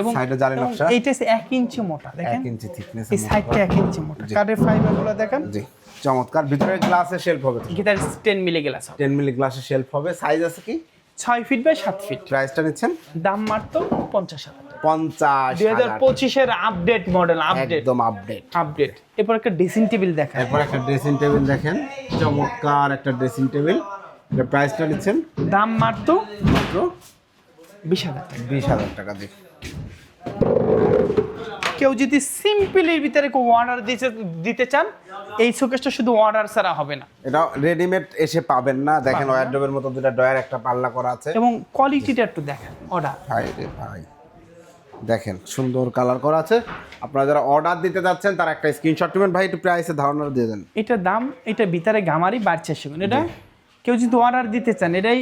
S1: এবং
S2: সাইডে জালি নকশা।
S1: এইটা এক ইঞ্চি মোটা দেখেন?
S2: এক ইঞ্চি থিকনেস
S1: এই সাইডটা এক ইঞ্চি মোটা। কাঠের ফাইবারগুলো দেখেন?
S2: জি। চমৎকার। ভিতরে গ্লাসের শেলফ হবে
S1: guitar ten milli glass
S2: ten milli গ্লাসের শেলফ হবে। সাইজ আছে কি?
S1: ছয় ফিট বাই সাত ফিট
S2: প্রাইসটা নিচ্ছেন?
S1: দাম মাত্র পঞ্চাশ হাজার
S2: পঞ্চাশ
S1: দুই হাজার। পঁচিশের আপডেট মডেল আপডেট
S2: একদম আপডেট
S1: আপডেট এরপর একটা ড্রেসিং টেবিল দেখা
S2: এরপর একটা ড্রেসিং টেবিল দেখেন। চমৎকার একটা ড্রেসিং টেবিল এটা প্রাইসটা নিচ্ছেন?
S1: দাম মাত্র
S2: মাত্র
S1: বিশ হাজার
S2: বিশ হাজার টাকা দিয়ে।
S1: কেউ যদি সিম্পলের ভিতরে কেউ অর্ডার দিতে দিতে চান এই শোকেসটা শুধু অর্ডার ছাড়া হবে না।
S2: এটা রেডিমেড এসে পাবেন না। দেখেন ওয়ারড্রোবের মতো দুটা ডয়ার একটা পাল্লা করা আছে।
S1: এবং কোয়ালিটিটা একটু দেখেন অর্ডার
S2: ভাই রে ভাই। দেখেন সুন্দর কালার করা আছে। আপনারা যারা অর্ডার দিতে যাচ্ছেন তার একটা স্ক্রিনশট নেবেন। ভাই একটু প্রাইসের ধারণা দিয়ে দেন।
S1: এটার দাম এটা ভিতরে গামারি বাড়ছে সেগুন এটা কেউ যদি অর্ডার দিতে চান এটাই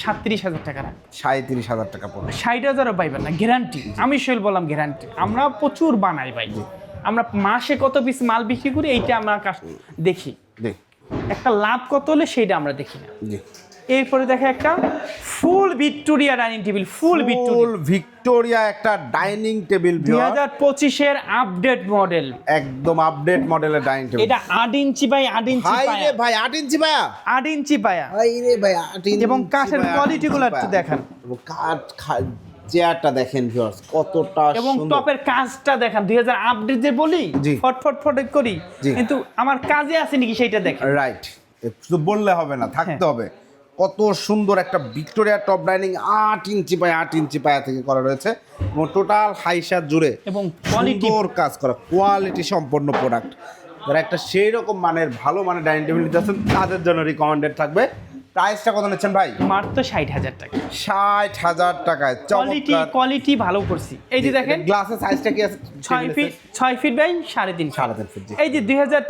S1: সাতত্রিশ হাজার টাকা রাখবে।
S2: সাঁত্রিশ হাজার টাকা পড়বে।
S1: ষাট হাজারও পাইবেন না গ্যারান্টি আমি শৈল বললাম গ্যারান্টি আমরা প্রচুর বানাই ভাই। আমরা মাসে কত পিস মাল বিক্রি করি এইটা আমরা দেখি। একটা লাভ কত হলে সেইটা আমরা দেখি না। এরপরে দেখে একটা full Victoria dining table full Victoria
S2: full Victoria. একটা ডাইনিং টেবিল
S1: দুই হাজার পঁচিশের আপডেট মডেল।
S2: একদম আপডেট মডেলের ডাইনিং টেবিল।
S1: এটা আট ইঞ্চি বাই আট ইঞ্চি
S2: ভাই
S1: পায়া।
S2: আট ইঞ্চি ভাইয়া
S1: আট ইঞ্চি পায়া।
S2: রে ভাই আট ইঞ্চি
S1: এবং কাঠের
S2: ভাইয়া,
S1: quality গুলো একটু। দেখান।
S2: কাঠ চেয়ারটা দেখেন ভিউয়ার্স কতটা
S1: এবং টপের কাজটা দেখান। দুই হাজার আপডেট যে বলি
S2: জি।
S1: ফট করি। কিন্তু আমার কাজে আছে নাকি সেইটা দেখেন।
S2: রাইট শুধু বললে হবে না থাকতে
S1: হ্যাঁ।
S2: হবে। কত সুন্দর একটা ভিক্টোরিয়া টপ ডাইনিং আট ইঞ্চি বাই আট ইঞ্চি পায়া থেকে করা রয়েছে এবং টোটাল হাইসার জুড়ে
S1: এবং
S2: সুন্দর কাজ করা কোয়ালিটি সম্পন্ন প্রোডাক্ট যারা একটা সেই রকম মানের ভালো মানের ডাইনিং টেবিল নিতে আছেন তাদের জন্য রিকমেন্ডেড থাকবে। প্রাইসটা কত নিচ্ছেন ভাই?
S1: মাত্র ষাট হাজার টাকা।
S2: ষাট হাজার টাকায়
S1: কোয়ালিটি কোয়ালিটি ভালো করছি। এই যে দেখেন
S2: গ্লাসের সাইজটা কি আছে?
S1: ছয় ফিট ছয় ফিট বাই সাড়ে তিন
S2: সাড়ে তিন ফিট
S1: এই যে দুই হাজার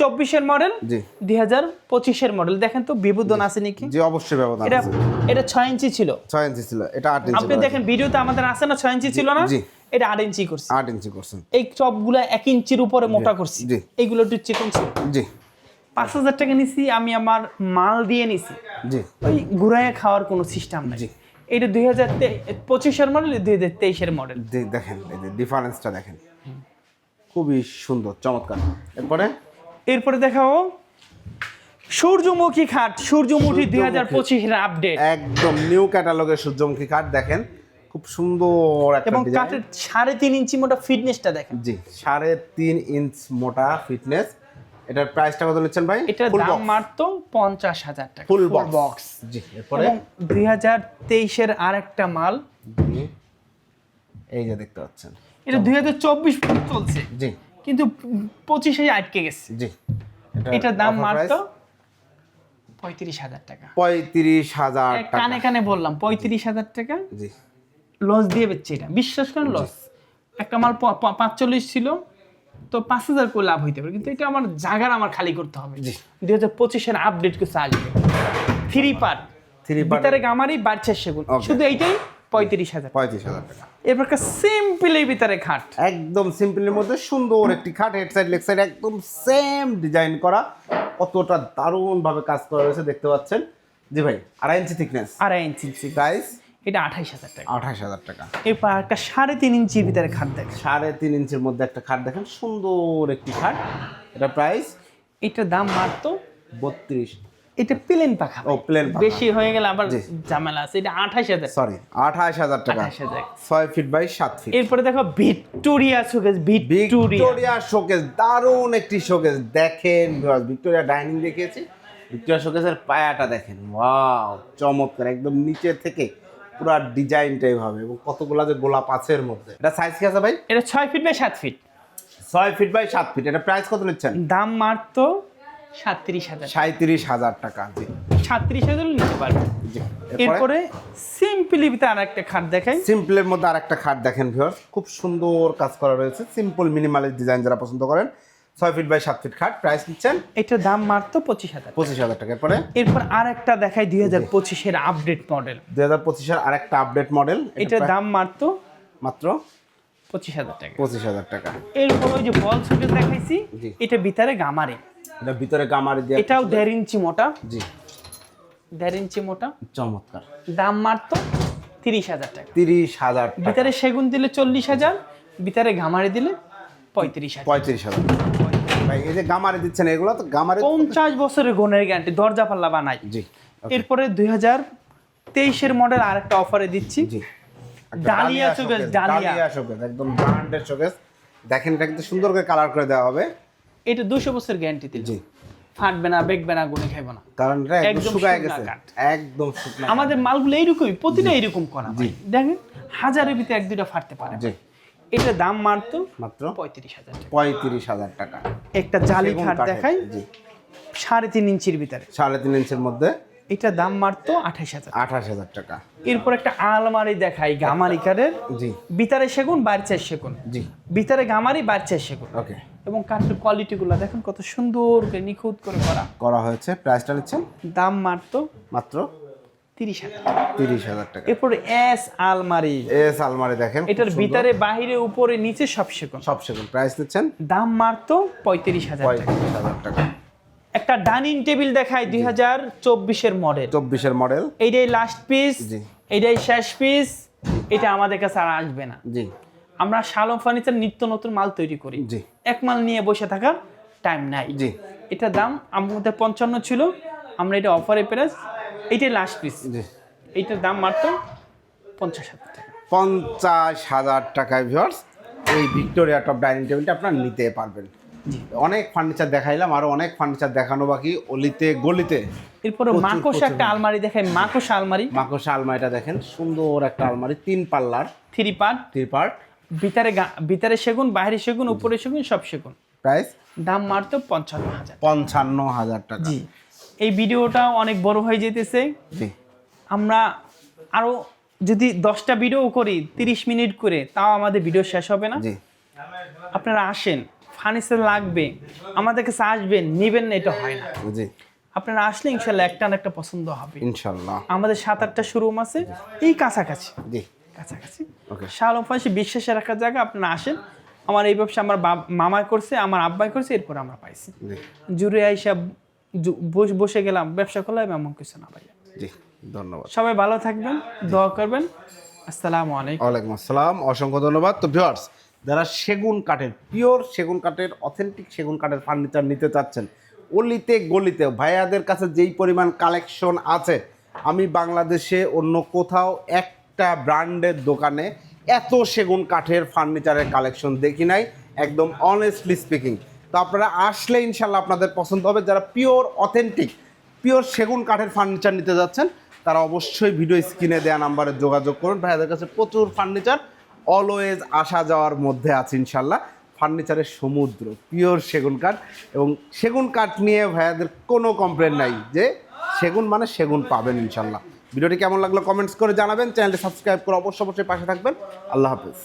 S1: চব্বিশের মডেল
S2: জি।
S1: দুই হাজার পঁচিশের মডেল। দেখেন তো বিবুদন আছে নাকি?
S2: জি অবশ্যই ব্যবধান
S1: এটা এটা ছয় ইঞ্চি ছিল।
S2: ছয় ইঞ্চি ছিল এটা আট ইঞ্চি
S1: আপনি দেখেন ভিডিওতে আমাদের আছে না ছয় ইঞ্চি ছিল না?
S2: জি।
S1: এটা আট ইঞ্চি করছে।
S2: আট ইঞ্চি করছেন
S1: এই চপগুলো এক ইঞ্চির উপরে মোটা করছি। এইগুলো একটু চিকন ছিল।
S2: জি।
S1: পাঁচ হাজার টাকা নিছি আমি আমার মাল দিয়ে নিছি।
S2: জি।
S1: ওই ঘুরাইয়া খাওয়ার কোনো সিস্টেম নাই।
S2: জি।
S1: এটা দুই হাজার পঁচিশের মডেল দুই হাজার তেইশের মডেল।
S2: দেখেন ডিফারেন্সটা দেখেন। খুবই সুন্দর চমৎকার। এরপরে?
S1: এরপরে দেখাও। সূর্যমুখী খাট সূর্যমুখী দুই হাজার পঁচিশের আপডেট
S2: একদম নিউ ক্যাটালগের সূর্যমুখী কাঠ দেখেন খুব সুন্দর একটা
S1: এবং কাঠের সাড়ে তিন ইঞ্চি মোটা ফিটনেসটা দেখেন।
S2: জি সাড়ে তিন ইঞ্চ মোটা ফিটনেস এটার প্রাইসটা কত নিচ্ছেন ভাই? Full
S1: দাম। মাত্র পঞ্চাশ হাজার টাকা।
S2: ফুল বক্স জি এরপরে?
S1: দুই হাজার তেইশের আর একটা মাল
S2: এই যে দেখতে পাচ্ছেন।
S1: এটা দুই হাজার চব্বিশ চলছে।
S2: জি।
S1: কিন্তু পঁচিশে আটকে গেছে।
S2: জি।
S1: এটার দাম মাত্র পঁয়ত্রিশ হাজার টাকা।
S2: পঁয়ত্রিশ হাজার
S1: কানে কানে বললাম পঁয়ত্রিশ হাজার টাকা?
S2: জি।
S1: লস দিয়ে বেচছে এটা। বিশ্বাস করেন লস একটা মাল পাঁচচল্লিশ ছিল তো পাঁচ হাজার করে লাভ হইতে পারে। কিন্তু এটা আমার জাগার আমার খালি করতে হবে। দুই হাজার পঁচিশের আপডেট কিছু আসবে থ্রি পার্ট
S2: থ্রি
S1: ভিতরে আমারই বাড়ছে সেগুন শুধু এইটাই পঁয়ত্রিশ হাজার
S2: পঁয়ত্রিশ হাজার টাকা।
S1: একটা সিম্পলের ভিতরে খাট।
S2: একদম সিম্পলের মধ্যে সুন্দর একটি খাট হেড সাইড লেগ সাইড একদম সেম ডিজাইন করা। কতটা দারুণ ভাবে কাজ করা রয়েছে দেখতে পাচ্ছেন। জি ভাই আড়াই ইঞ্চি থিকনেস
S1: আড়াই ইঞ্চি
S2: প্রাইস
S1: এটা আঠাইশ হাজার টাকা।
S2: আঠাশ হাজার টাকা।
S1: এরপর একটা সাড়ে তিন ইঞ্চির ভিতরে খাট দেখে
S2: সাড়ে তিন ইঞ্চির মধ্যে একটা খাট দেখেন সুন্দর একটি খাট। এটা প্রাইস
S1: এটার দাম মাত্র
S2: বত্রিশ
S1: এটা প্লেন পাখা
S2: ও প্লেন
S1: বেশি হয়ে গেলে আবার। ঝামেলা আছে। এটা আঠাশ হাজার।
S2: সরি আঠাশ হাজার টাকা। ছয় ফিট বাই সাত ফিট
S1: এরপরে দেখো ভিক্টোরিয়া শোকেস ভিক্টোরিয়া।
S2: শোকেস দারুণ একটি শোকেস। দেখেন ভিক্টোরিয়া ডাইনিং দেখিয়েছি। ভিক্টোরিয়া শোকেসের পায়াটা দেখেন ওয়াও চমৎকার। একদম নিচে থেকে পুরো ডিজাইনটা এইভাবে এবং কতগুলা যে গোলাপ আছে এর মধ্যে। এটা সাইজ কি আছে ভাই?
S1: এটা ছয় ফিট বাই সাত ফিট
S2: ছয় ফিট বাই সাত ফিট এটা প্রাইস কত নিচ্ছেন?
S1: দাম মাত্র সাতত্রিশ হাজার
S2: সাঁত্রিশ হাজার টাকা জি।
S1: সাতত্রিশ হাজার নিতে পারবে
S2: জি
S1: এরপরে? সিম্পলি আর একটা খাট দেখাই।
S2: সিম্পলের মধ্যে আরেকটা খাট দেখেন ভিউয়ার্স খুব সুন্দর কাজ করা রয়েছে। সিম্পল মিনিমালিস্ট ডিজাইন যারা পছন্দ করেন ছয় ফিট বাই সাত ফিট খাট প্রাইস নিচ্ছেন
S1: এটার দাম মাত্র পঁচিশ হাজার
S2: পঁচিশ হাজার টাকা। এরপরে?
S1: এরপর আর একটা দেখাই দুই হাজার পঁচিশের আপডেট মডেল
S2: দুই হাজার পঁচিশের আরেকটা আপডেট মডেল
S1: এটার দাম মাত্র
S2: মাত্র
S1: পঁচিশ হাজার টাকা।
S2: পঁচিশ হাজার টাকা।
S1: এরপর ওই যে বল সুটে দেখাইছি এটা ভিতরে গামারি।
S2: এটা ভিতরে গামারি দিয়ে
S1: এটাও দেড় ইঞ্চি মোটা।
S2: জি।
S1: দেড় ইঞ্চি মোটা।
S2: চমৎকার।
S1: দাম মাত্র তিরিশ হাজার টাকা।
S2: তিরিশ হাজার
S1: ভিতরে সেগুন দিলে চল্লিশ হাজার ভিতরে গামারি দিলে পঁয়ত্রিশ হাজার।
S2: পঁয়ত্রিশ হাজার। ভাই এই যে গামারি দিচ্ছেন এগুলো তো গামারি
S1: পঞ্চাশ বছরের গুণের গ্যারান্টি দরজা পাল্লা বানাই।
S2: জি
S1: এরপরে দুই হাজার তেইশের মডেল আর একটা অফারে দিচ্ছি।
S2: জি।
S1: Dahlia showcase Dahlia.
S2: শোকেস একদম ব্র্যান্ডের শোকেস দেখেন এটা কিন্তু সুন্দর করে কালার করে দেওয়া হবে।
S1: এটা দুশো বছর গ্যারান্টি দিল
S2: জি।
S1: ফাটবে না বেগবে না গুনে খাইবে না।
S2: কারণ একদম শুকায় গেছে। একদম শুকনা
S1: আমাদের মালগুলো এইরকমই প্রতিটা এইরকম করা দেখেন হাজারের ভিতরে এক দুইটা ফাটতে পারে
S2: জি।
S1: এটা দাম মারতো
S2: মাত্র
S1: পঁয়ত্রিশ হাজার
S2: পঁয়ত্রিশ হাজার টাকা।
S1: একটা জালি খাট দেখাই
S2: জি।
S1: সাড়ে তিন ইঞ্চির ভিতরে।
S2: সাড়ে তিন ইঞ্চের মধ্যে।
S1: এটা দাম মারতো আঠাশ হাজার
S2: আঠাশ হাজার টাকা।
S1: এরপর একটা আলমারি দেখাই গামারি কাঠের।
S2: জি।
S1: ভিতরে সেগুন বাড়ছে সেগুন।
S2: জি।
S1: ভিতরে গামারি বাড়ছে সেগুন।
S2: ওকে।
S1: এবং কাঠের কোয়ালিটিগুলো দেখেন কত সুন্দর করে নিখুঁত করে করা।
S2: করা হয়েছে। প্রাইসটা নিচ্ছেন?
S1: দাম মারতো
S2: মাত্র?
S1: তিরিশ হাজার টাকা। এরপরে এস আলমারি।
S2: এস আলমারি দেখেন
S1: এটার ভিতরে বাহিরে উপরে নিচে সব সেগুন।
S2: সব সেগুন। প্রাইস নিচ্ছেন?
S1: দাম পঁয়ত্রিশ হাজার টাকা।
S2: পঁয়ত্রিশ হাজার টাকা।
S1: একটা ডাইনিং টেবিল দেখায় দুই হাজার চব্বিশের মডেল
S2: চব্বিশের মডেল
S1: এইটাই লাস্ট পিস শেষ পিস এটা আমাদের কাছে আর আসবে না।
S2: জি।
S1: আমরা শালম ফার্নিচার নিত্য নতুন মাল তৈরি করি।
S2: জি।
S1: এক মাল নিয়ে বসে থাকার টাইম নাই।
S2: জি।
S1: এটার দাম আমাদের পঞ্চান্ন ছিল আমরা এটা অফারে প্রাইস এইটাই লাস্ট পিস
S2: জি।
S1: এইটার দাম মাত্র পঞ্চাশ হাজার টাকা।
S2: পঞ্চাশ হাজার টাকায় ভিউয়ার্স এই ভিক্টোরিয়া টপ ডাইনিং টেবিলটা আপনারা নিতে পারবেন। অনেক ফার্নিচার দেখাইলাম আরও অনেক ফার্নিচার দেখানো বাকি অলিতে গলিতে।
S1: এরপরে মাকোস একটা আলমারি দেখায় মাকোস আলমারি।
S2: মাকড়সা আলমারিটা দেখেন সুন্দর একটা আলমারি তিন পাল্লার।
S1: থ্রি পার্ট
S2: থ্রি পার্ট
S1: ভিতরে ভিতরে সেগুন বাইরে সেগুন উপরে সেগুন সব সেগুন।
S2: প্রাইস?
S1: দাম মারতো পঞ্চান্ন হাজার।
S2: পঞ্চান্ন হাজার টাকা।
S1: জি। এই ভিডিওটা অনেক বড় হয়ে যেতেছে।
S2: জি।
S1: আমরা আরও যদি দশটা ভিডিও করি তিরিশ মিনিট করে তাও আমাদের ভিডিও শেষ হবে না।
S2: জি।
S1: আপনারা আসেন ফার্নিচার লাগবে আমাদের কাছে আসবেন নেবেন না এটা হয় না।
S2: জি।
S1: আপনারা আসলে ইনশাল্লাহ একটা না একটা পছন্দ হবে।
S2: ইনশাল্লাহ।
S1: আমাদের সাত আটটা শোরুম আছে। এই কাছাকাছি।
S2: জি।
S1: কাছাকাছি. শালম ফাঁসি বিশ্বাসের একটা জায়গা আপনারা আসেন। আমার এই ব্যবসা আমার মামাই করছে আমার আব্বাই করছে এরপর আমরা পাইছি। জুড়ে আইসা বস- বসে গেলাম ব্যবসা করলাম এমন কিছু না ভাইয়া।
S2: জি ধন্যবাদ।
S1: সবাই ভালো থাকবেন দোয়া করবেন। আসসালামু আলাইকুম।
S2: ওয়ালাইকুম আসসালাম অসংখ্য ধন্যবাদ। তো ভিউয়ার্স যারা সেগুন কাঠের পিওর সেগুন কাঠের অথেন্টিক সেগুন কাঠের ফার্নিচার নিতে চাচ্ছেন অলিতে গলিতে ভাইয়াদের কাছে যেই পরিমাণ কালেকশন আছে আমি বাংলাদেশে অন্য কোথাও একটা ব্র্যান্ডের দোকানে এত সেগুন কাঠের ফার্নিচারের কালেকশন দেখি নাই, একদম অনেস্টলি স্পিকিং তো আপনারা আসলে ইনশাল্লাহ আপনাদের পছন্দ হবে, যারা পিওর অথেন্টিক পিওর সেগুন কাঠের ফার্নিচার নিতে যাচ্ছেন, তারা অবশ্যই ভিডিও স্ক্রিনে দেওয়া নাম্বারে যোগাযোগ করুন। ভাইয়াদের কাছে প্রচুর ফার্নিচার অলওয়েজ আসা যাওয়ার মধ্যে আছে ইনশাল্লাহ। ফার্নিচারের সমুদ্র পিওর সেগুন কাঠ এবং সেগুন কাঠ নিয়ে ভাইয়াদের কোনো কমপ্লেন নাই যে সেগুন মানে সেগুন পাবেন ইনশাল্লাহ। ভিডিওটি কেমন লাগল কমেন্টস করে জানাবেন। চ্যানেলটি সাবস্ক্রাইব করে অবশ্যই অবশ্যই পাশে থাকবেন। আল্লাহ হাফিজ।